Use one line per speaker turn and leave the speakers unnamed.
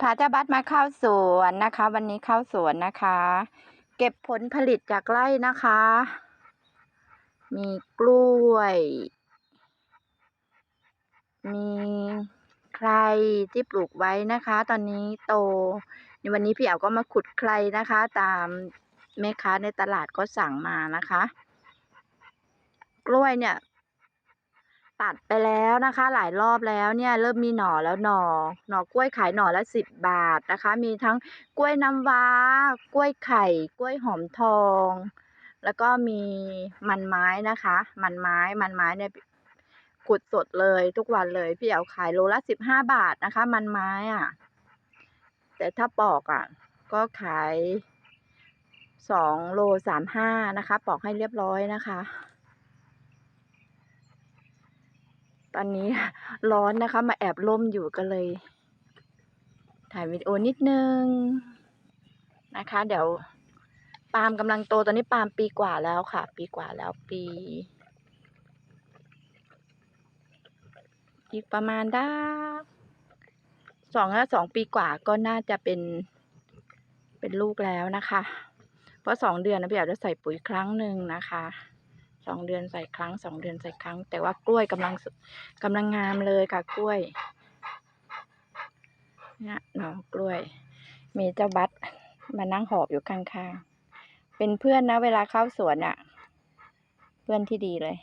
พาเจ้าบัสมาเข้าสวนนะคะ วันนี้เข้าสวนนะคะ เก็บผลผลิตจากไร่นะคะ มีกล้วย มีใครที่ปลูกไว้นะคะ ตอนนี้โตในวันนี้พี่เอ๋ก็มาขุดใครนะคะ ตามแม่ค้าในตลาดก็สั่งมานะคะ กล้วยเนี่ย ตัดไปแล้วนะคะ หลายรอบแล้วเนี่ยเริ่มมีหน่อแล้วหน่อหน่อกล้วยขายหน่อละสิบบาทนะคะ มีทั้งกล้วยน้ำว้ากล้วยไข่ กล้วยหอมทอง แล้วก็มีมันไม้นะคะ มันไม้มันไม้เนี่ยขุดสดเลยทุกวันเลยพี่เอาขายโลละสิบห้าบาทนะคะ มันไม้อะ แต่ถ้าปอกอะ ก็ขายสองโลสามห้านะคะ ปอกให้เรียบร้อยนะคะ ตอนนี้ร้อนนะคะ มาแอบร่มอยู่ก็เลย ถ่ายวิดีโอนิดนึงนะคะ เดี๋ยวปาล์มกำลังโตตอนนี้ปาล์มปีกว่าแล้วค่ะ ปีกว่าแล้วปี อีกประมาณได้สองสองปีกว่าก็น่าจะเป็นเป็นลูกแล้วนะคะ เพราะสองเดือนนะพี่อยากจะใส่ปุ๋ยครั้งหนึ่งนะคะ สองเดือนใส่ครั้งสองเดือนใส่ครั้ง แต่ว่ากล้วยกำลังสกำลังงามเลยค่ะกล้วยเนี่ยหนองกล้วย มีเจ้าบัตมานั่งหอบอยู่ข้างๆเป็นเพื่อนนะเวลาเข้าสวนอะ่ะ เพื่อนที่ดีเลย